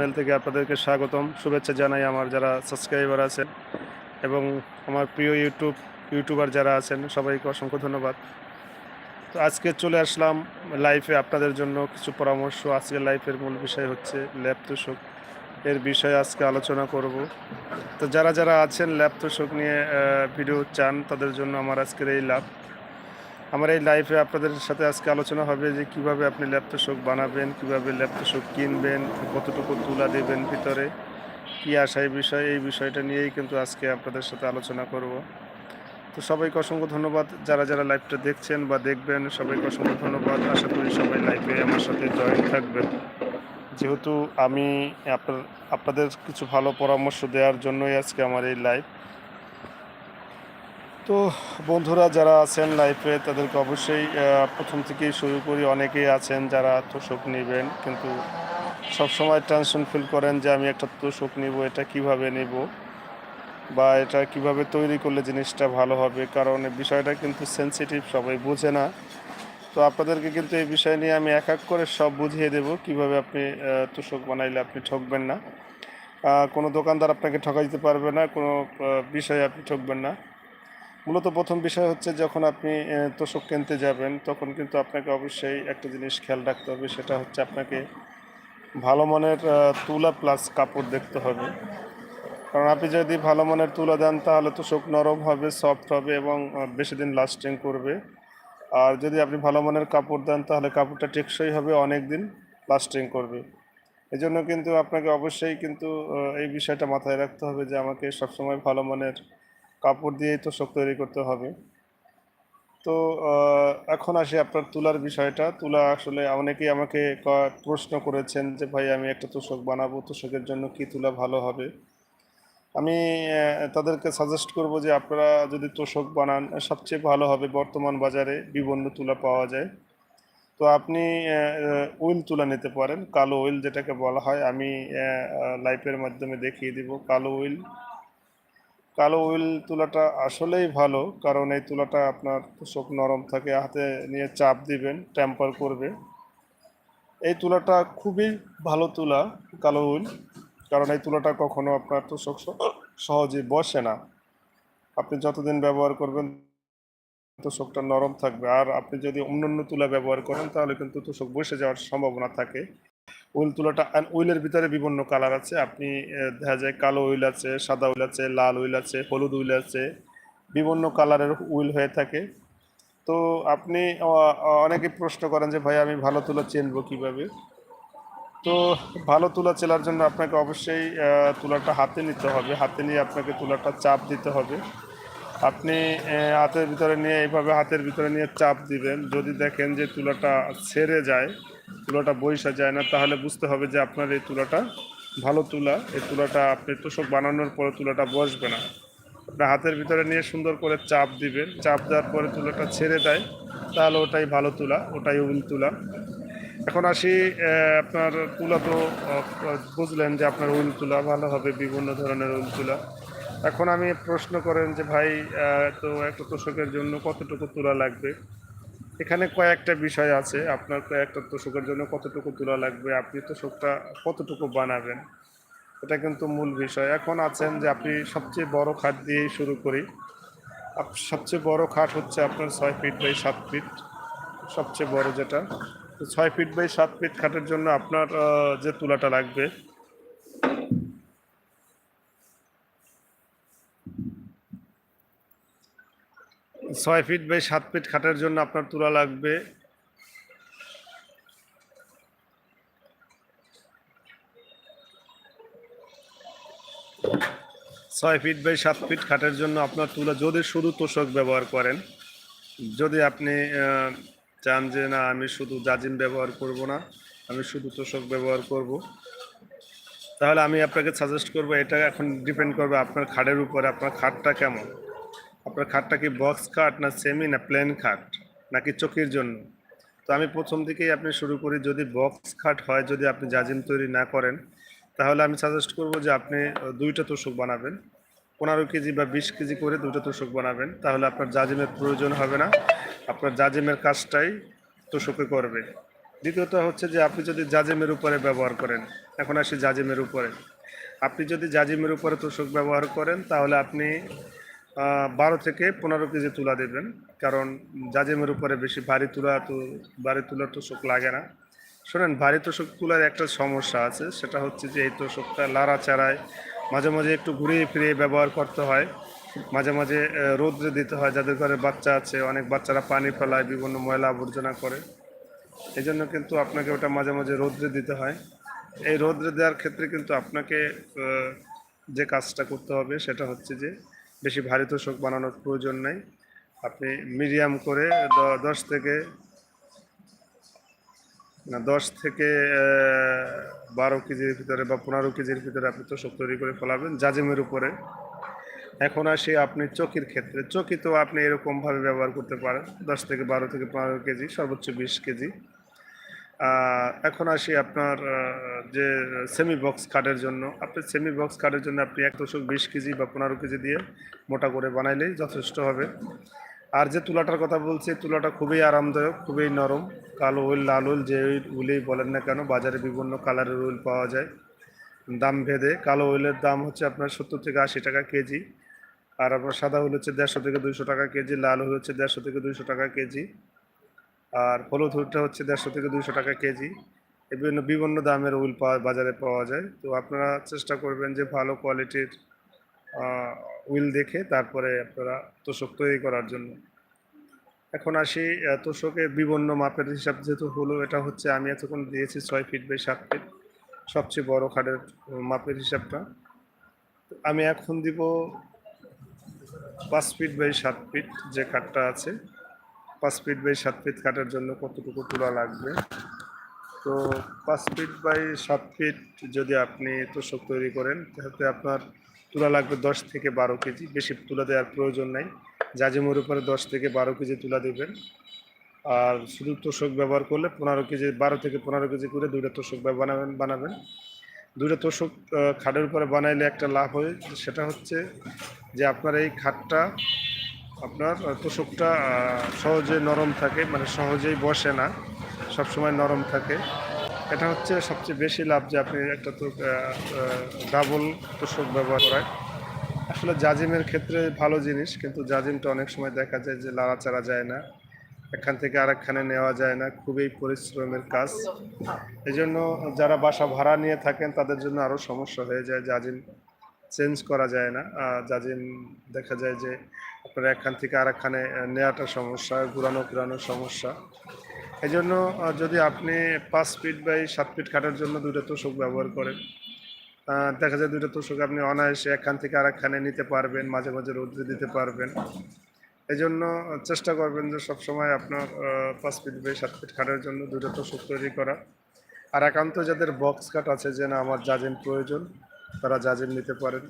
Channel থেকে আপনাদেরকে স্বাগতম। শুভেচ্ছা জানাই আমার যারা সাবস্ক্রাইবার আছেন এবং আমার প্রিয় ইউটিউব, ইউটিউবার যারা আছেন, সবাইকে অসংখ্য ধন্যবাদ। তো আজকে চলে আসলাম লাইফে আপনাদের জন্য কিছু পরামর্শ। আজকে লাইফের মূল বিষয় হচ্ছে ল্যাব তোষক। এর বিষয়ে আজকে আলোচনা করব। তো যারা যারা আছেন ল্যাব তোষক নিয়ে ভিডিও চান, তাদের জন্য আমার আজকের এই লাভ। আমার এই লাইফে আপনাদের সাথে আজকে আলোচনা হবে যে কীভাবে আপনি ল্যাপটপ বানাবেন, কীভাবে ল্যাপটপ কিনবেন, কতটুকু তুলা দেবেন ভিতরে, কী এই বিষয়ে, এই বিষয়টা নিয়েই কিন্তু আজকে আপনাদের সাথে আলোচনা করব। তো সবাইকে অসংখ্য ধন্যবাদ। যারা যারা লাইভটা দেখছেন বা দেখবেন, সবাইকে অসংখ্য ধন্যবাদ। আশা করি সবাই লাইভে আমার সাথে জয়েন থাকবেন। যেহেতু আমি আপনার, আপনাদের কিছু ভালো পরামর্শ দেওয়ার জন্যই আজকে আমার এই লাইভ তো বন্ধুরা যারা আছেন লাইফে, তাদেরকে অবশ্যই প্রথম থেকেই শুরু করি। অনেকেই আছেন যারা তোষক নেবেন, কিন্তু সবসময় টেনশন ফিল করেন যে আমি একটা তোষক নিব, এটা কীভাবে নেব? বা এটা কীভাবে তৈরি করলে জিনিসটা ভালো হবে? কারণ বিষয়টা কিন্তু সেনসিটিভ সবাই বোঝে না। তো আপনাদেরকে কিন্তু এই বিষয় নিয়ে আমি এক এক করে সব বুঝিয়ে দেব, কীভাবে আপনি তোষক বানাইলে আপনি ঠকবেন না। কোনো দোকানদার আপনাকে ঠকা দিতে পারবে না, কোনো বিষয়ে আপনি ঠকবেন না। মূলত প্রথম বিষয় হচ্ছে যখন আপনি তোষক কিনতে যাবেন, তখন কিন্তু আপনাকে অবশ্যই একটা জিনিস খেয়াল রাখতে হবে, সেটা হচ্ছে আপনাকে ভালো মানের তুলা প্লাস কাপড় দেখতে হবে। কারণ আপনি যদি ভালো মানের তুলা দেন, তাহলে তোষক নরম হবে সফট হবে এবং বেশি দিন লাস্টিং করবে। আর যদি আপনি ভালো মানের কাপড় দেন, তাহলে কাপড়টা টেকসই হবে, অনেক দিন লাস্টিং করবে। এই জন্য কিন্তু আপনাকে অবশ্যই কিন্তু এই বিষয়টা মাথায় রাখতে হবে যে আমাকে সবসময় ভালো মানের কাপড় দিয়েই তো শোক তৈরি করতে হবে। তো এখন আসি আপনার তুলার বিষয়টা। তুলা আসলে অনেকেই আমাকে প্রশ্ন করেছেন যে, ভাই, আমি একটা তোষক বানাবো, তোষকের জন্য কি তুলা ভালো হবে? আমি তাদেরকে সাজেস্ট করব যে, আপনারা যদি তোষক বানান, সবচেয়ে ভালো হবে বর্তমান বাজারে বিভিন্ন তুলা পাওয়া যায়। তো আপনি উইল তুলা নিতে পারেন, কালো উইল যেটাকে বলা হয়। আমি লাইফের মাধ্যমে দেখিয়ে দিব, কালো উইল কালো উইল তুলাটা আসলেই ভালো, কারণ এই তুলাটা আপনার তোষক নরম থাকে, হাতে নিয়ে চাপ দিবেন ট্যাম্পার করবে। এই তুলাটা খুবই ভালো তুলা, কালো উইল কারণ এই তুলাটা কখনো আপনার তোষক স- সহজে বসে না। আপনি যতদিন ব্যবহার করবেন তোষকটা নরম থাকবে। আর আপনি যদি অন্যান্য তুলা ব্যবহার করেন, তাহলে কিন্তু তোষক বসে যাওয়ার সম্ভাবনা থাকে। উইল তুলাটা উইলের ভিতরে বিভিন্ন কালার আছে। আপনি দেখা যায় কালো উইল আছে, সাদা উইল আছে, লাল উইল আছে, হলুদ উইল আছে, বিভিন্ন কালারের উইল হয়ে থাকে। তো আপনি অনেকে প্রশ্ন করেন যে, ভাই, আমি ভালো তুলা চিনবো কীভাবে? তো ভালো তুলা চেলার জন্য আপনাকে অবশ্যই তুলাটা হাতে নিতে হবে। হাতে নিয়ে আপনাকে তুলাটা চাপ দিতে হবে। আপনি হাতের ভিতরে নিয়ে এইভাবে হাতের ভিতরে নিয়ে চাপ দিবেন। যদি দেখেন যে তুলাটা ছেড়ে যায় তুলাটা বৈশা যায় না, তাহলে বুঝতে হবে যে আপনার এই তুলাটা ভালো তুলা। এই তুলাটা আপনি তোষক বানানোর পরে তুলাটা বসবে না। আপনার হাতের ভিতরে নিয়ে সুন্দর করে চাপ দিবেন। চাপ দেওয়ার পরে তুলাটা ছেড়ে দেয়, তাহলে ওটাই ভালো তুলা, ওটাই উল তুলা। এখন আসি আপনার তুলা তো বুঝলেন যে আপনার উল তুলা ভালো হবে, বিভিন্ন ধরনের উল তুলা। এখন আমি প্রশ্ন করেন যে ভাই তো একটা তোষকের জন্য কতটুকু তুলা লাগবে? এখানে কয়েকটা বিষয় আছে। আপনার কয়েকটা তোষকের জন্য কতটুকু তুলা লাগবে, আপনি তোষকটা কতটুকু বানাবেন, এটা কিন্তু মূল বিষয়। এখন আছেন যে আপনি সবচেয়ে বড় খাট দিয়েই শুরু করি। সবচেয়ে বড় খাট হচ্ছে আপনার ছয় ফিট বাই সাত ফিট, সবচেয়ে বড় যেটা। ছয় ফিট বাই সাত ফিট খাটের জন্য আপনার যে তুলাটা লাগবে ছয় ফিট বাই সাত ফিট খাটের জন্য আপনার তুলা লাগবে। ছয় ফিট বাই সাত ফিট খাটের জন্য আপনার তুলা, যদি শুধু তোষক ব্যবহার করেন, যদি আপনি চান যে না, আমি শুধু জাজিম ব্যবহার করব না, আমি শুধু তোষক ব্যবহার করব, তাহলে আমি আপনাকে সাজেস্ট করব, এটা এখন ডিপেন্ড করবে আপনার খাটের উপরে, আপনার খাটটা কেমন? আপনার খাটটা কি বক্স খাট না সেমি না প্লেন খাট? নাকি চোখের জন্য? তো আমি প্রথম থেকেই আপনি শুরু করি, যদি বক্স খাট হয়, যদি আপনি জাজিম তৈরি না করেন, তাহলে আমি সাজেস্ট করব যে আপনি দুইটা তোষক বানাবেন। পনেরো কেজি বা বিশ কেজি করে দুটো তোষক বানাবেন, তাহলে আপনার জাজিমের প্রয়োজন হবে না। আপনার জাজিমের কাজটাই তোষকে করবে। দ্বিতীয়ত হচ্ছে যে আপনি যদি জাজিমের উপরে ব্যবহার করেন, এখন আসি জাজিমের উপরে। আপনি যদি জাজিমের উপরে তোষক ব্যবহার করেন, তাহলে আপনি বারো থেকে পনেরো কেজি তুলা দেবেন। কারণ জাজেমের উপরে বেশি ভারী তুলা তো, ভারী তুলার তোষক লাগে না। শোনেন, ভারী তোষক তুলার একটা সমস্যা আছে, সেটা হচ্ছে যে এই তোষকটা লাড়া চাড়ায় মাঝে মাঝে একটু ঘুরিয়ে ফিরিয়ে ব্যবহার করতে হয়। মাঝে মাঝে রোদ্রে দিতে হয়, যাদের ঘরে বাচ্চা আছে, অনেক বাচ্চারা পানি ফেলায়, বিভিন্ন ময়লা আবর্জনা করে। এই জন্য কিন্তু আপনাকে ওটা মাঝে মাঝে রোদ্রে দিতে হয়। এই রোদ্রে দেওয়ার ক্ষেত্রে কিন্তু আপনাকে যে কাজটা করতে হবে, সেটা হচ্ছে যে বেশি ভারী তোষক বানানোর প্রয়োজন নেই। আপনি মিডিয়াম করে দশ থেকে দশ থেকে বারো কেজির ভিতরে বা পনেরো কেজির ভিতরে আপনি তোষক তৈরি করে ফেলাবেন জাজিমের উপরে। এখন আসি আপনি চকির ক্ষেত্রে। চকি তো আপনি এরকমভাবে ব্যবহার করতে পারেন। দশ থেকে বারো থেকে পনেরো কেজি, সর্বোচ্চ বিশ কেজি। এখন আসি আপনার যে সেমি বক্স কাঠের জন্য। আপনি সেমি বক্স কাঠের জন্য আপনি এক দশক বিশ কেজি বা পনেরো কেজি দিয়ে মোটা করে বানাইলেই যথেষ্ট হবে। আর যে তুলাটার কথা বলছি, তুলাটা খুবই আরামদায়ক, খুবই নরম। কালো উল লাল উল যে উলেই বলেন না কেন, বাজারে বিভিন্ন কালারের উল পাওয়া যায়। দাম ভেদে কালো উলের দাম হচ্ছে আপনার সত্তর থেকে আশি টাকা কেজি। আর আপনার সাদা উল হচ্ছে দেড়শো থেকে দুইশো টাকা কেজি, লাল উল হচ্ছে দেড়শো থেকে দুইশো টাকা কেজি। আর হলুদ হুলটা হচ্ছে দেড়শো থেকে দুইশো টাকা কেজি। বিভিন্ন বিভিন্ন দামের উল পাওয়া বাজারে পাওয়া যায়। তো আপনারা চেষ্টা করবেন যে ভালো কোয়ালিটির উইল দেখে তারপরে আপনারা তোষক তৈরি করার জন্য। এখন আসি আহ, তোষকের বিভিন্ন মাপের হিসাব। যেহেতু হলো এটা হচ্ছে আমি এতক্ষণ দিয়েছি ছয় ফিট বাই সাত ফিট। সবচেয়ে বড় খাটের মাপের হিসাবটা। আমি এখন দিব পাঁচ ফিট বাই সাত ফিট যে খাটটা আছে। পাঁচ ফিট বাই সাত ফিট কাটার জন্য কতটুকু তুলা লাগবে? তো পাঁচ ফিট বাই সাত ফিট যদি আপনি তোষক তৈরি করেন, তাহলে আপনার তুলা লাগবে দশ থেকে বারো কেজি। বেশি তুলা দেওয়ার প্রয়োজন নাই। জাজিমের উপরে দশ থেকে বারো কেজি তুলা দেবেন। আর শুধু তোষক ব্যবহার করলে পনেরো কেজি, বারো থেকে পনেরো কেজি করে দুইটা তোষক বানাবেন বানাবেন। দুইটা তোষক খাটের উপরে বানাইলে একটা লাভ হয়। সেটা হচ্ছে যে আপনার এই খাটটা আপনার তোষকটা সহজে নরম থাকে মানে সহজেই বসে না, সবসময় নরম থাকে। এটা হচ্ছে সবচেয়ে বেশি লাভ যে আপনি একটা তো ডাবল তোষক ব্যবহার করায় আসলে জাজিমের ক্ষেত্রে ভালো জিনিস, কিন্তু জাজিমটা অনেক সময় দেখা যায় যে লাড়াচাড়া যায় না এখান থেকে আরেকখানে নেওয়া যায় না, খুবই পরিশ্রমের কাজ। এই জন্য যারা বাসা ভাড়া নিয়ে থাকেন, তাদের জন্য আরও সমস্যা হয়ে যায়, জাজিম চেঞ্জ করা যায় না। জাজিম দেখা যায় যে আপনার একখান থেকে আরেকখানে নেওয়াটা সমস্যা, ঘুরানো ঘুরানোর সমস্যা। এই জন্য যদি আপনি পাঁচ ফিট বাই সাত ফিট কাটার জন্য দুটো তোষক ব্যবহার করেন দেখা যায় দুটো তোষক আপনি অনায়াসে একখান থেকে আরেকখানে নিতে পারবেন, মাঝে মাঝে রোদ্রে দিতে পারবেন। এই জন্য চেষ্টা করবেন যে সবসময় আপনার পাঁচ ফিট বাই সাত ফিট খাটের জন্য দুটো তোষক তৈরি করা। আর একান্ত যাদের বক্স কাট আছে যে না, আমার জাজিম প্রয়োজন, তারা জাজিম নিতে পারেন।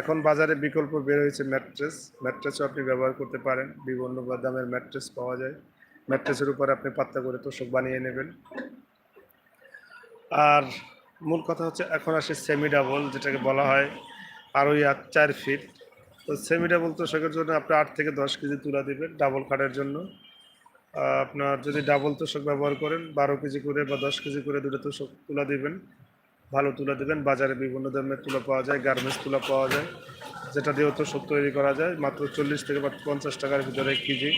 এখন বাজারে বিকল্প বের হয়েছে ম্যাট্রেস। ম্যাট্রেসও আপনি ব্যবহার করতে পারেন। বিভিন্ন দামের ম্যাট্রেস পাওয়া যায়। ম্যাট্রেসের উপর আপনি পাত্তা করে তোষক বানিয়ে নেবেন। আর মূল কথা হচ্ছে, এখন আসে সেমি ডাবল যেটাকে বলা হয় আড়াই আর চার ফিট। তো সেমি ডাবল তোষকের জন্য আপনি আট থেকে দশ কেজি তুলা দেবেন ডাবল কাঠের জন্য। আপনার যদি ডাবল তোষক ব্যবহার করেন, বারো কেজি করে বা দশ কেজি করে দুটো তোষক তুলা দিবেন। ভালো তুলা দেবেন। বাজারে বিভিন্ন ধরনের তুলা পাওয়া যায় গার্মেন্টস তুলা পাওয়া যায়। যেটা দিয়েও তোষক তৈরি করা যায়। মাত্র চল্লিশ থেকে পঞ্চাশ টাকার ভিতরে কেজি।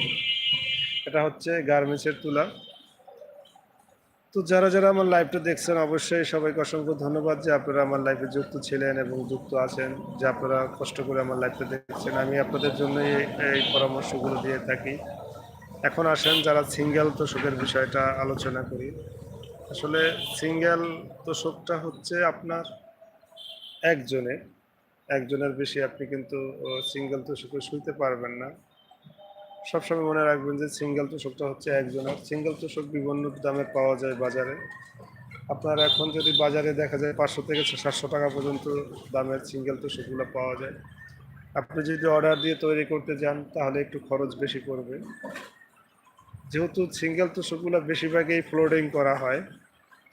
এটা হচ্ছে গার্মেন্টসের তুলা। তো যারা যারা আমার লাইভটা দেখছেন, অবশ্যই সবাইকে অসংখ্য ধন্যবাদ যে আপনারা আমার লাইফে যুক্ত ছিলেন এবং যুক্ত আছেন, যে আপনারা কষ্ট করে আমার লাইফটা দেখছেন। আমি আপনাদের জন্য এই পরামর্শগুলো দিয়ে থাকি। এখন আসেন যারা সিঙ্গেল তোষকের বিষয়টা আলোচনা করি। আসলে সিঙ্গেল তোষকটা হচ্ছে আপনার একজনের একজনের বেশি আপনি কিন্তু সিঙ্গেল তোষকে শুইতে পারবেন না। সবসময় মনে রাখবেন যে সিঙ্গেল তোষকটা হচ্ছে একজনের। সিঙ্গেল তোষক বিভিন্ন দামে পাওয়া যায় বাজারে। আপনার এখন যদি বাজারে দেখা যায় পাঁচশো থেকে সাতশো টাকা পর্যন্ত দামের সিঙ্গেল তোষকগুলো পাওয়া যায়। আপনি যদি অর্ডার দিয়ে তৈরি করতে যান, তাহলে একটু খরচ বেশি পড়বে। যেহেতু সিঙ্গেল তোষকগুলো বেশিরভাগই ফ্লোডিং করা হয়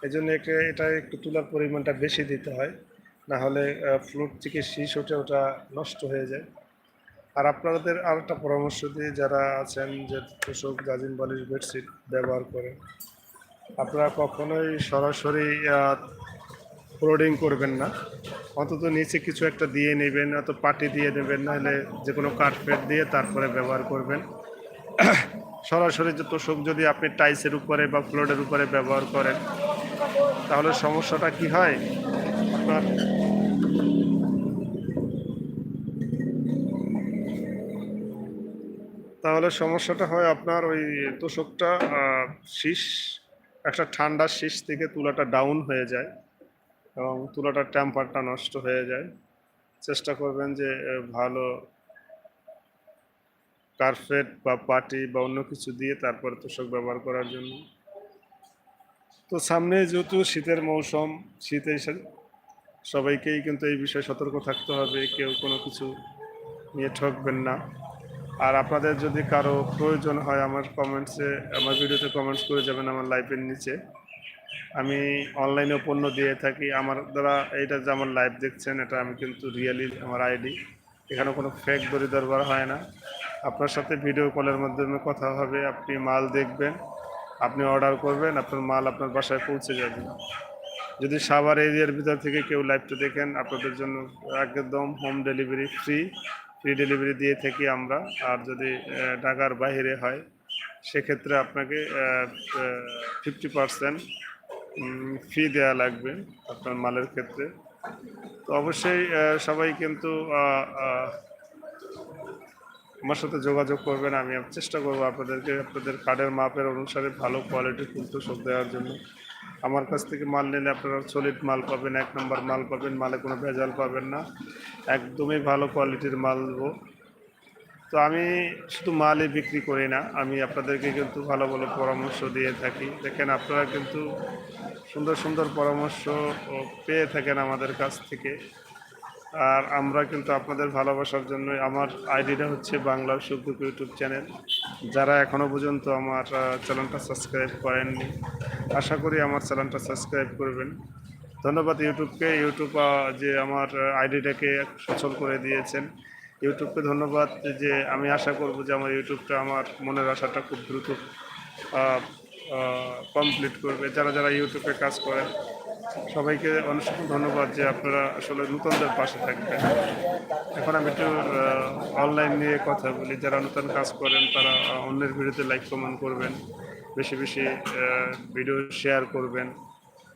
এই জন্য এটা একটু তুলার পরিমাণটা বেশি দিতে হয় না হলে ফ্লোর থেকে শীষ ওঠে, ওটা নষ্ট হয়ে যায়। আর আপনাদের আর একটা পরামর্শ দিয়ে যারা আছেন, যে তোষক জাজিম বালিশ বেডশিট ব্যবহার করেন, আপনারা কখনোই সরাসরি ফ্লোডিং করবেন না। অন্তত নিচে কিছু একটা দিয়ে নেবেন অত পাটি দিয়ে নেবেন, নাহলে যে কোনো কার্পেট দিয়ে তারপরে ব্যবহার করবেন। সরাসরি যে তোষক যদি আপনি টাইসের উপরে বা ফ্লোরের উপরে ব্যবহার করেন, তাহলে সমস্যাটা কি হয়? আপনার তাহলে সমস্যাটা হয় আপনার ওই তোষকটা শীষ, একটা ঠান্ডা শীষ থেকে তুলাটা ডাউন হয়ে যায় এবং তুলাটার টেম্পারটা নষ্ট হয়ে যায়। চেষ্টা করবেন যে ভালো কার্পেট বা পাটি বা অন্য কিছু দিয়ে তারপরে তোষক ব্যবহার করার জন্য। তো সামনে যেহেতু শীতের মৌসুম, শীত সবাইকেই কিন্তু এই বিষয়ে সতর্ক থাকতে হবে, কেউ কোনো কিছু নিয়ে ঠকবেন না। আর আপনাদের যদি কারও প্রয়োজন হয় আমার কমেন্টসে আমার ভিডিওতে কমেন্টস করে যাবেন আমার লাইভের নিচে। আমি অনলাইনেও পণ্য দিয়ে থাকি। আমার দ্বারা এইটা যে আমার লাইভ দেখছেন, এটা আমি কিন্তু রিয়েলি আমার আইডি এখানে কোনো ফেক দড়ি দরবার হয় না। আপনার সাথে ভিডিও কলের মাধ্যমে কথা হবে, আপনি মাল দেখবেন, আপনি অর্ডার করবেন, আপনার মাল আপনার বাসায় পৌঁছে যাবে। যদি সাভার এরিয়ার ভিতর থেকে কেউ লাইভটা দেখেন, আপনাদের জন্য একদম home delivery free free delivery দিয়ে থাকি আমরা। আর যদি ঢাকার বাইরে হয়, সেক্ষেত্রে আপনাকে ফিফটি পার্সেন্ট ফি দেওয়া লাগবে আপনার মালের ক্ষেত্রে। তো অবশ্যই সবাই কিন্তু আমার সাথে যোগাযোগ করবেন, আমি চেষ্টা করব আপনাদেরকে, আপনাদের কার্ডের মাপের অনুসারে ভালো কোয়ালিটির ফুল তোষক দেওয়ার জন্য। আমার কাছ থেকে মাল নিলে আপনারা সলিড মাল পাবেন, এক নম্বর মাল পাবেন, মালে কোনো ভেজাল পাবেন না। একদমই ভালো কোয়ালিটির মাল দেবো তো আমি শুধু মালই বিক্রি করি না, আমি আপনাদেরকে কিন্তু ভালো ভালো পরামর্শ দিয়ে থাকি। দেখেন আপনারা কিন্তু সুন্দর সুন্দর পরামর্শ পেয়ে থাকেন আমাদের কাছ থেকে। আর আমরা কিন্তু আপনাদের ভালোবাসার জন্য আমার আইডিটা হচ্ছে বাংলার সুখ ইউটিউব চ্যানেল। যারা এখনও পর্যন্ত আমার চ্যানেলটা সাবস্ক্রাইব করেননি, আশা করি আমার চ্যানেলটা সাবস্ক্রাইব করবেন। ধন্যবাদ ইউটিউবকে। ইউটিউব যে আমার আইডিটাকে সচল করে দিয়েছেন। ইউটিউবকে ধন্যবাদ যে আমি আশা করব যে আমার ইউটিউবটা আমার মনের আশাটা খুব দ্রুত কমপ্লিট করবে। যারা যারা ইউটিউবে কাজ করেন সবাইকে অনেক ধন্যবাদ যে আপনারা আসলে নূতনদের পাশে থাকবেন। এখন আমি একটু অনলাইন নিয়ে কথা বলি। যারা নতুন কাজ করেন, তারা অন্যের ভিডিওতে লাইক কমেন্ট করবেন, বেশি বেশি ভিডিও শেয়ার করবেন।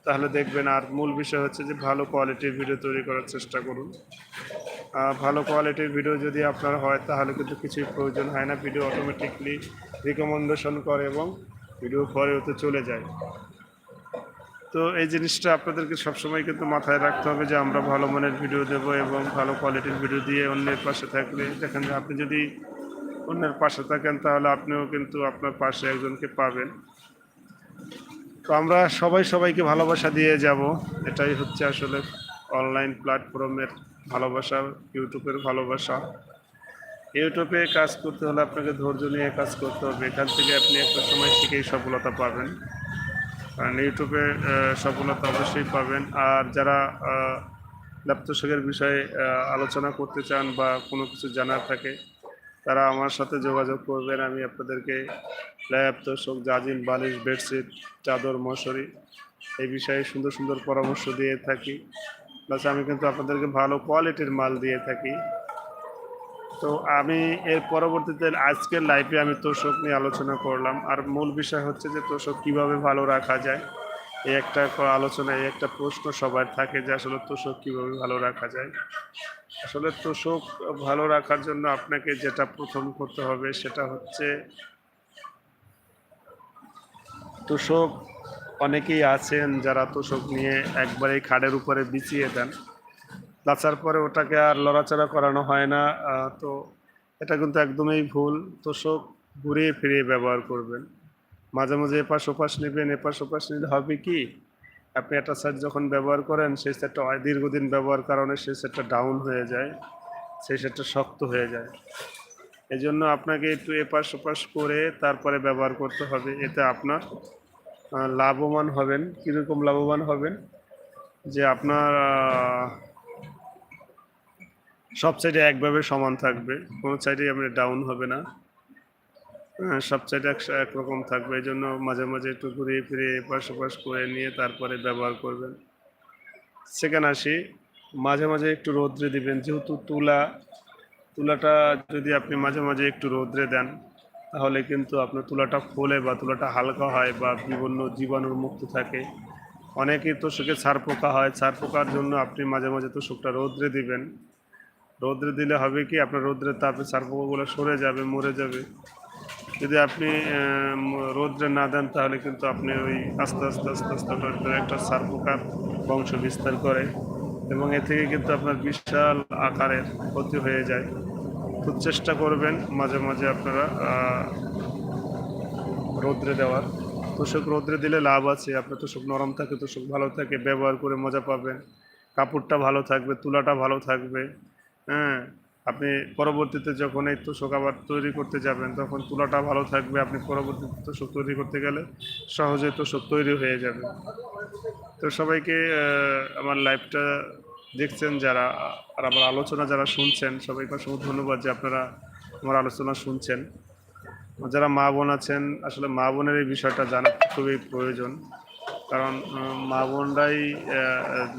তাহলে দেখবেন আর মূল বিষয় হচ্ছে যে ভালো কোয়ালিটির ভিডিও তৈরি করার চেষ্টা করুন। ভালো কোয়ালিটির ভিডিও যদি আপনার হয়, তাহলে কিন্তু কিছুই প্রয়োজন হয় না। ভিডিও অটোমেটিকলি রিকমেন্ডেশন করে এবং ভিডিও পরে হতে চলে যায়। তো এই জিনিসটা আপনাদেরকে সবসময় কিন্তু মাথায় রাখতে হবে যে আমরা ভালো মানের ভিডিও দেব এবং ভালো কোয়ালিটির ভিডিও দিয়ে অন্যের পাশে থাকলে। দেখেন যে আপনি যদি অন্যের পাশে থাকেন, তাহলে আপনিও কিন্তু আপনার পাশে একজনকে পাবেন। তো আমরা সবাই সবাইকে ভালোবাসা দিয়ে যাব। এটাই হচ্ছে আসলে অনলাইন প্ল্যাটফর্মের ভালোবাসা ইউটিউবের ভালোবাসা। ইউটিউবে কাজ করতে হলে আপনাকে ধৈর্য নিয়ে কাজ করতে হবে। এখান থেকে আপনি একটা সময় শিখেই সফলতা পাবেন। কারণ ইউটিউবে সফলতা অবশ্যই পাবেন। আর যারা ল্যাপটপের বিষয়ে আলোচনা করতে চান বা কোনো কিছু জানার থাকে, তারা আমার সাথে যোগাযোগ করবেন। আমি আপনাদেরকে তোষক জাজিম বালিশ, বেডশিট, চাদর মশারি এই বিষয়ে সুন্দর সুন্দর পরামর্শ দিয়ে থাকি। প্লাস আমি কিন্তু আপনাদেরকে ভালো কোয়ালিটির মাল দিয়ে থাকি। তো আমি এর পরবর্তীতে আজকের লাইফে আমি তোষক নিয়ে আলোচনা করলাম। আর মূল বিষয় হচ্ছে যে তোষক কীভাবে ভালো রাখা যায়? এই একটা আলোচনা, এই একটা প্রশ্ন সবার থাকে যে আসলে তোষক কীভাবে ভালো রাখা যায়? আসলে তোষক ভালো রাখার জন্য আপনাকে যেটা প্রথম করতে হবে সেটা হচ্ছে তোষক অনেকেই আছেন যারা তোষক নিয়ে একবারেই খাড়ের উপরে বিছিয়ে দেন। লাচার পরে ওটাকে আর লড়াচড়া করানো হয় না তো এটা কিন্তু একদমই ভুল। তোষক ঘুরিয়ে ফিরিয়ে ব্যবহার করবেন। মাঝে মাঝে এপাশ ওপাশ নেবেন, এপাশ ওপাশ নিলে হবে কি? আপনি একটা সেট যখন ব্যবহার করেন, সেই সেটটা দীর্ঘদিন ব্যবহার কারণে সেই সেটটা ডাউন হয়ে যায়, সেই সেটটা শক্ত হয়ে যায়। এই জন্য আপনাকে একটু এপাশ ওপাশ করে তারপরে ব্যবহার করতে হবে। এতে আপনার লাভবান হবেন। কীরকম লাভবান হবেন? যে আপনার সব সাইডে একভাবে সমান থাকবে, কোনো সাইডে আপনি ডাউন হবে না। হ্যাঁ সব সাইডে এক একরকম থাকবে, এই জন্য মাঝে মাঝে একটু ঘুরিয়ে ফিরিয়ে এপাশ ওপাশ করে নিয়ে তারপরে ব্যবহার করবেন। সেখানে আসি, মাঝে মাঝে একটু রৌদ্রে দিবেন, যেহেতু তুলা, তুলাটা যদি আপনি মাঝে মাঝে একটু রৌদ্রে দেন, তাহলে কিন্তু আপনার তুলাটা ফোলে বা তুলাটা হালকা হয় বা বিভিন্ন জীবাণুর মুক্ত থাকে। অনেকেই তোষকে ছাড় পোকা হয় ছাড় পোকার জন্য আপনি মাঝে মাঝে তোষকটা রৌদ্রে দিবেন। রৌদ্রে দিলে হবে কি? আপনার রৌদ্রের তাপে ছাড় পোকাগুলো সরে যাবে, মরে যাবে। যদি আপনি রৌদ্রে না দেন, তাহলে কিন্তু আপনি ওই আস্তে আস্তে আস্তে আস্তে ভিতরে একটা সার পোকার বংশ বিস্তার করে এবং এ থেকে কিন্তু আপনার বিশাল আকারের ক্ষতি হয়ে যায়। তো চেষ্টা করবেন মাঝে মাঝে আপনারা রৌদ্রে দেওয়ার। তোষক রৌদ্রে দিলে লাভ আছে। আপনার তোষক নরম থাকে, তোষক ভালো থাকে, ব্যবহার করে মজা পাবেন। কাপড়টা ভালো থাকবে, তুলাটা ভালো থাকবে। হ্যাঁ আপনি পরবর্তীতে যখন এই তোষক আবার তৈরি করতে যাবেন, তখন তুলাটা ভালো থাকবে। আপনি পরবর্তীতে তোষক তৈরি করতে গেলে সহজে তোষক তৈরি হয়ে যাবে। তো সবাইকে আমার লাইভটা দেখছেন যারা, আর আমার আলোচনা যারা শুনছেন, সবাইকে অসংখ্য ধন্যবাদ যে আপনারা আমার আলোচনা শুনছেন। যারা মা বোন আছেন, আসলে মা বোনের এই বিষয়টা জানা খুবই প্রয়োজন। কারণ মা বোনরাই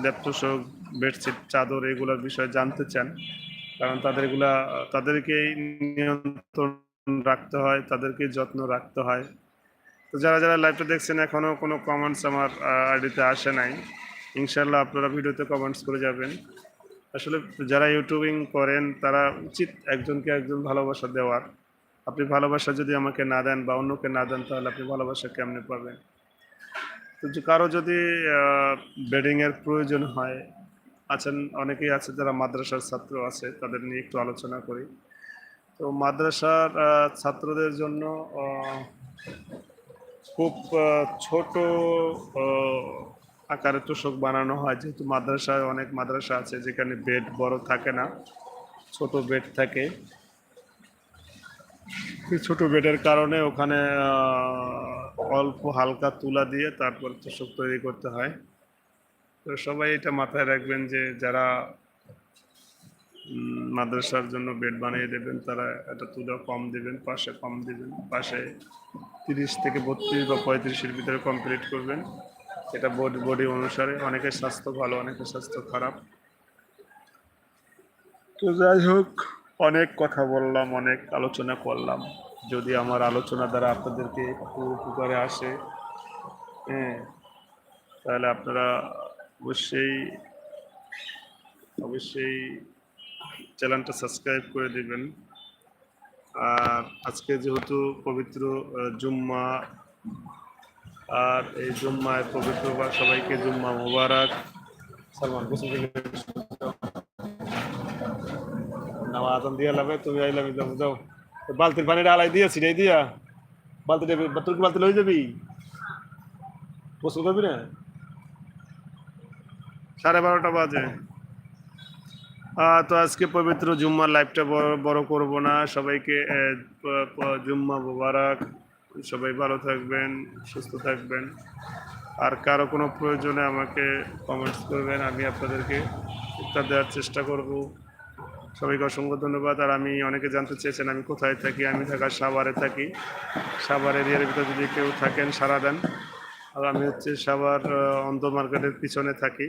ল্যাপটপ বেডশিট চাদর এগুলোর বিষয়ে জানতে চান, কারণ তাদের এগুলা, তাদেরকেই নিয়ন্ত্রণ রাখতে হয় তাদেরকে যত্ন রাখতে হয়। তো যারা যারা লাইভটা দেখছেন, এখনও কোনো কমেন্টস আমার আইডিতে আসে নাই। ইনশাল্লাহ আপনারা ভিডিওতে কমেন্টস করে যাবেন। আসলে যারা ইউটিউবিং করেন, তারা উচিত একজনকে একজন ভালোবাসা দেওয়ার। আপনি ভালোবাসা যদি আমাকে না দেন বা অন্যকে না দেন, তাহলে আপনি ভালোবাসা কেমনে পাবেন? তো কারও যদি বেডিংয়ের প্রয়োজন হয় আছেন, অনেকেই আছে যারা মাদ্রাসার ছাত্র আছে, তাদের নিয়ে একটু আলোচনা করি। তো মাদ্রাসার ছাত্রদের জন্য খুব ছোট আকারে তোষক বানানো হয়। যেহেতু মাদ্রাসায় অনেক মাদ্রাসা আছে, যেখানে বেড বড় থাকে না, ছোট বেড থাকে। ছোট বেডের কারণে ওখানে অল্প হালকা তুলা দিয়ে তারপর তোষক তৈরি করতে হয়। তো সবাই এটা মাথায় রাখবেন যে যারা মাদ্রাসার জন্য বেড বানিয়ে দেবেন, তারা একটা তুলা কম দেবেন, পাশে কম দেবেন, পাশে তিরিশ থেকে বত্রিশ বা পঁয়ত্রিশের ভিতরে কমপ্লিট করবেন। এটা বডি বডি অনুসারে। অনেকের স্বাস্থ্য ভালো, অনেকের স্বাস্থ্য খারাপ। তো যাই হোক, অনেক কথা বললাম, অনেক আলোচনা করলাম। যদি আমার আলোচনা দ্বারা আপনাদেরকে একটু উপকারে আসে হ্যাঁ তাহলে আপনারা অবশ্যই অবশ্যই চ্যানেলটা সাবস্ক্রাইব করে দিবেন। আর আজকে যেহেতু পবিত্র জুম্মা, আর এই জুম্মায় পবিত্র সবাইকে জুম্মা মোবারক। সালমান নামা আতন দিয়া লাবে তুমি আইলাম যাও যাও বালতির পানিটা আলাই দিয়া বালতি দেবে তোর কি বালতি লই যাবি? গোসল করবি না? সাড়ে বারোটা বাজে। তো আজকে পবিত্র জুম্মার লাইভটা বড় করব না। সবাইকে জুম্মা মোবারক। সবাই ভালো থাকবেন, সুস্থ থাকবেন। আর কারও কোনো প্রয়োজনে আমাকে কমেন্টস করবেন, আমি আপনাদেরকে উত্তর দেওয়ার চেষ্টা করব। সবাইকে অসংখ্য ধন্যবাদ। আর আমি, অনেকে জানতে চেয়েছেন আমি কোথায় থাকি, আমি থাকা সাভারে থাকি। সাভার এরিয়ার ভিতরে যদি কেউ থাকেন সারা দেন। আর আমি হচ্ছে সাভার অন্ধ মার্কেটের পিছনে থাকি।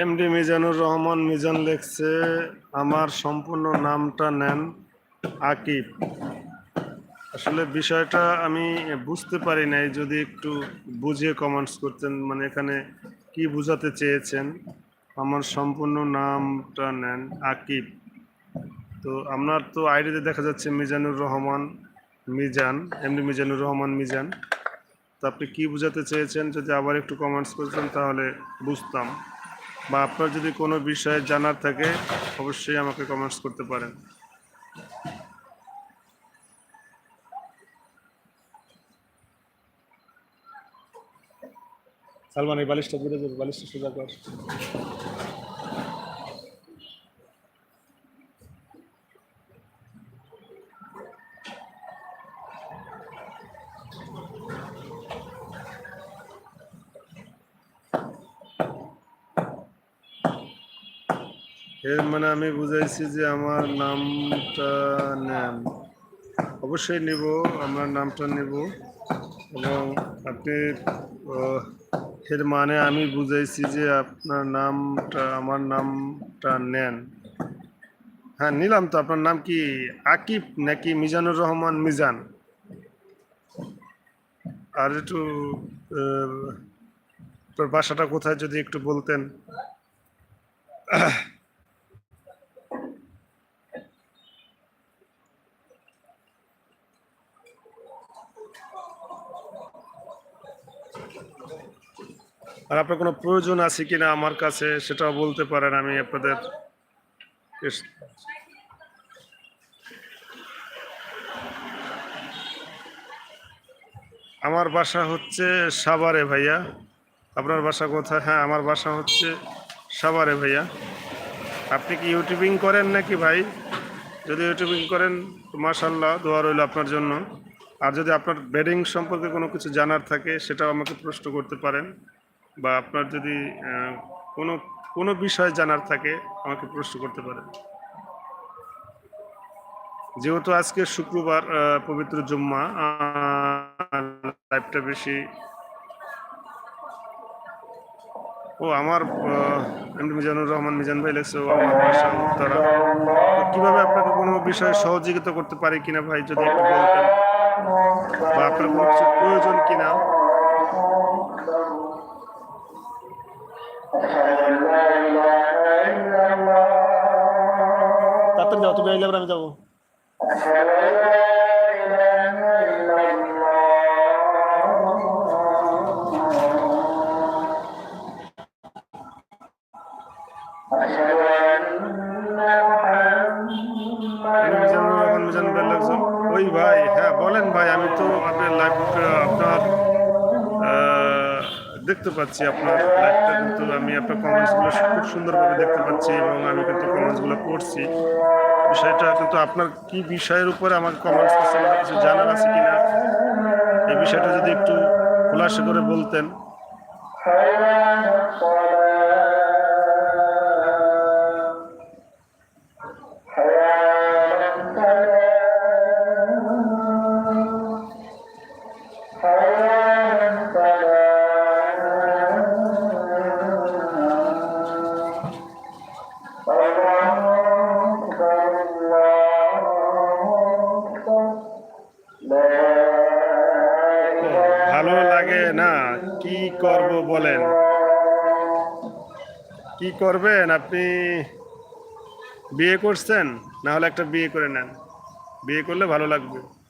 এমডি মিজানুর রহমান মিজান লেখছে, আমার সম্পূর্ণ নামটা নেন আকিব। আসলে বিষয়টা আমি বুঝতে পারি নাই, যদি একটু বুঝিয়ে কমেন্টস করতেন মানে এখানে কি বোঝাতে চেয়েছেন? আমার সম্পূর্ণ নামটা নেন আকিব। তো আপনার তো আইডিতে দেখা যাচ্ছে মিজানুর রহমান মিজান এমনি মিজানুর রহমান মিজান। তো আপনি কী বোঝাতে চেয়েছেন? যদি আবার একটু কমেন্টস করতেন তাহলে বুঝতাম। বা আপনার যদি কোনো বিষয়ে জানার থাকে, অবশ্যই আমাকে কমেন্টস করতে পারেন। সালমান, এই বালিশটা ঘুরে যাবে, বালিশটা সোজা কর এর মানে আমি বুঝাইছি যে আমার নামটা নেন। অবশ্যই নিব, আমার নামটা নেব। এবং আপনি এর মানে আমি বুঝাইছি যে আপনার নামটা, আমার নামটা নেন। হ্যাঁ নিলাম তো, আপনার নাম কি আকিব নাকি মিজানুর রহমান মিজান? আর একটু বাসাটা কোথায় যদি একটু বলতেন। আর আপনার কোনো প্রয়োজন আছে কিনা আমার কাছে, সেটাও বলতে পারেন, আমি আপনাদের আমার বাসা হচ্ছে সাভারে ভাইয়া। আপনার বাসা কোথায়? হ্যাঁ আমার বাসা হচ্ছে সাভারে ভাইয়া। আপনি কি ইউটিউবিং করেন নাকি ভাই? যদি ইউটিউবিং করেন, তো মাশাল্লাহ দোয়া রইল আপনার জন্য। আর যদি আপনার বেডিং সম্পর্কে কোনো কিছু জানার থাকে, সেটাও আমাকে প্রশ্ন করতে পারেন। বা আপনার যদি কোনো কোনো বিষয় জানার থাকে, আমাকে প্রশ্ন করতে পারেন। যেহেতু আজকে শুক্রবার পবিত্র জুম্মা লাইভটা বেশি, ও আমার মিজানুর রহমান, মিজান ভাই লেগছে ও আমার বাসা উত্তরা। তো কীভাবে আপনাকে কোনো বিষয়ে সহযোগিতা করতে পারি কিনা ভাই, যদি একটু বলতেন? বা আপনার কোনো কিছু প্রয়োজন কিনা? তাড়াতাড়ি যাও তুমি আইলে আমি যাব আমি মিজানুর রহমান মিজান ভাই লাগছে ওই ভাই হ্যাঁ বলেন ভাই আমি তো আপনার লাইভ আপনার আহ, দেখতে পাচ্ছি আপনার লাইভটা কিন্তু আমি আপনার কমেন্টসগুলো খুব সুন্দরভাবে দেখতে পাচ্ছি এবং আমি কিন্তু কমেন্টসগুলো পড়ছি বিষয়টা কিন্তু আপনার কি বিষয়ের উপরে আমাকে কমেন্টস করছে আমার কিছু জানার আছে কিনা? এই বিষয়টা যদি একটু খোলাসা করে বলতেন। করবেন? আপনি বিয়ে করছেন? না হলে একটা বিয়ে করে নেন। বিয়ে করলে ভালো লাগবে।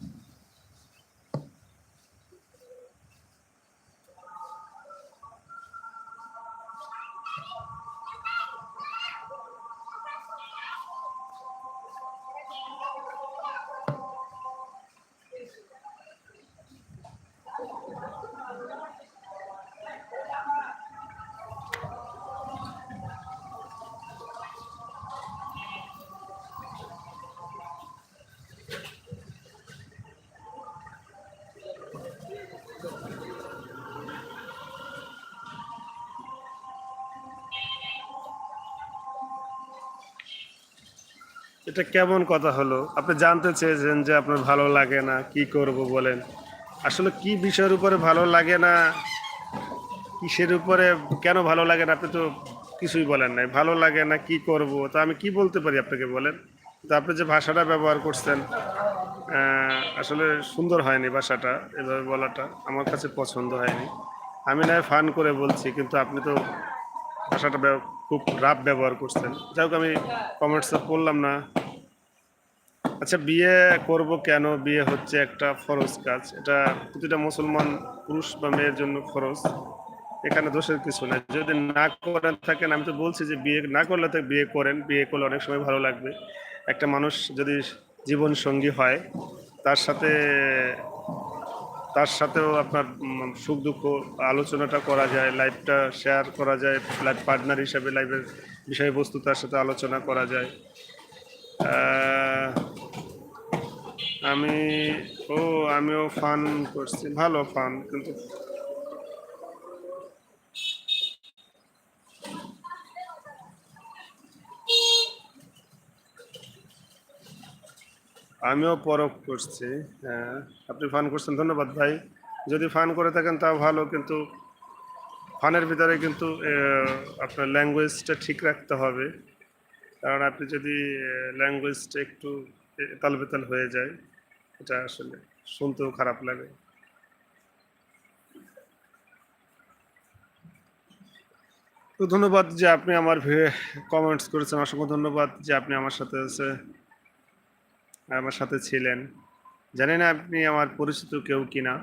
এটা কেমন কথা হলো? আপনি জানতে চেয়েছেন যে আপনার ভালো লাগে না, কি করব বলেন? আসলে কি বিষয়ের উপরে ভালো লাগে না, কিসের উপরে কেন ভালো লাগে না, আপনি তো কিছুই বলেন নাই। ভালো লাগে না, কি করব? তা আমি কি বলতে পারি আপনাকে বলেন? তো আপনি যে ভাষাটা ব্যবহার করছেন আসলে সুন্দর হয়নি ভাষাটা, এভাবে বলাটা। আমার কাছে পছন্দ হয়নি। আমি নয় ফান করে বলছি, কিন্তু আপনি তো ভাষাটা খুব রাফ ব্যবহার করছেন। যাই হোক, আমি কমেন্টসে পড়লাম না। আচ্ছা বিয়ে করব কেন? বিয়ে হচ্ছে একটা ফরজ কাজ। এটা প্রতিটা মুসলমান পুরুষ বা মেয়ের জন্য ফরজ। এখানে দোষের কিছু নাই। যদি না করেন থাকেন, আমি তো বলছি যে বিয়ে না করলে তো বিয়ে করেন। বিয়ে করলে অনেক সময় ভালো লাগবে। একটা মানুষ যদি জীবন সঙ্গী হয়, তার সাথে, তার সাথেও আপনার সুখ দুঃখ আলোচনাটা করা যায়, লাইফটা শেয়ার করা যায়, লাইফ পার্টনার হিসাবে, লাইফের বিষয়বস্তু তার সাথে আলোচনা করা যায়। আমি, ও, আমিও ফান করছি। ভালো ফান, কিন্তু আমিও পরখ করছি হ্যাঁ। আপনি ফান করছেন, ধন্যবাদ ভাই। যদি ফান করে থাকেন, তাও ভালো, কিন্তু ফানের ভিতরে কিন্তু আপনার ল্যাঙ্গুয়েজটা ঠিক রাখতে হবে। কারণ আপনি যদি ল্যাঙ্গুয়েজটা একটু তাল বেতাল হয়ে যায় এটা আসলে শুনতেও খারাপ লাগে। তো ধন্যবাদ যে আপনি আমার কমেন্টস করেছেন, অসংখ্য ধন্যবাদ যে আপনি আমার সাথে আছে, আমার সাথে ছিলেন। জানি না আপনি আমার পরিচিত কেউ কিনা।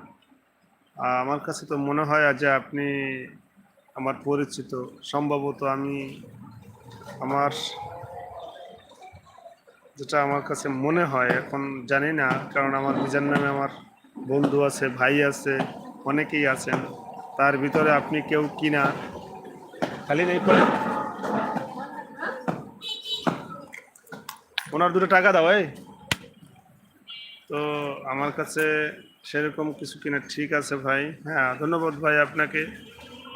আমার কাছে তো মনে হয় যে আপনি আমার পরিচিত। সম্ভবত আমি আমার যেটা আমার কাছে মনে হয়, এখন জানি না, কারণ আমার নিজের নামে আমার বন্ধু আছে, ভাই আছে, অনেকেই আছেন। তার ভিতরে আপনি কেউ কিনা খালি নেই পড়ে ওনার দুটো টাকা দাও, এই। তো আমার কাছে সেরকম কিছু কিনা ঠিক আছে ভাই। হ্যাঁ ধন্যবাদ ভাই আপনাকে।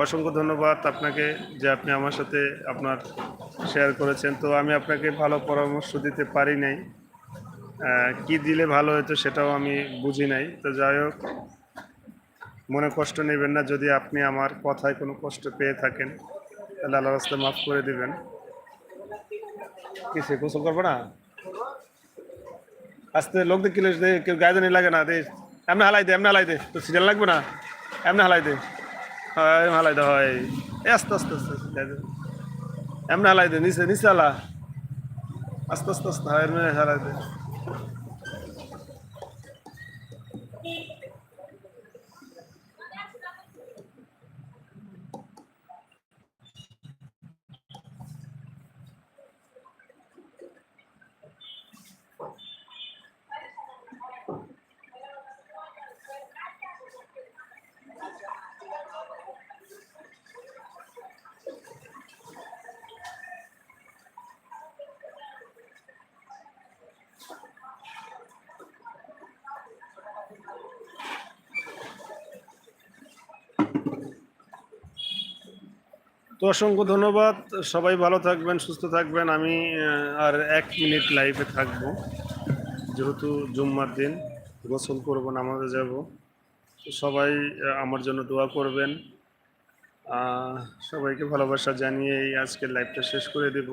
অসংখ্য ধন্যবাদ আপনাকে যে আপনি আমার সাথে আপনার শেয়ার করেছেন। তো আমি আপনাকে ভালো পরামর্শ দিতে পারি নাই। কি দিলে ভালো হতো সেটাও আমি বুঝি নাই। তো যাই হোক, মনে কষ্ট নেবেন না, যদি আপনি আমার কথায় কোনো কষ্ট পেয়ে থাকেন, তাহলে আল্লাহ রাস্তায় মাফ করে দিবেন। কি সে গোসল করব না? আস্তে লোক দেখিলে কেউ গায়ে লাগে না, দে। এমনি হালাই দে, এমনি হালাই দে। তো সিরিয়াল লাগবে না? এমনি হালাই দে। হয় হালাই দে হয়। এ আস্তে আস্তে আস্তে। এমনি হালাই দে নিচে নিচে হালা। আস্তে আস্তে আস্তে, হয়, এমনি হালাই দে তো অসংখ্য ধন্যবাদ। সবাই ভালো থাকবেন, সুস্থ থাকবেন। আমি আর এক মিনিট লাইভে থাকব। যেহেতু জুম্মার দিন, গোসল করব, নামাজে যাব। সবাই আমার জন্য দোয়া করবেন। সবাইকে ভালোবাসা জানিয়ে আজকের লাইভটা শেষ করে দেব।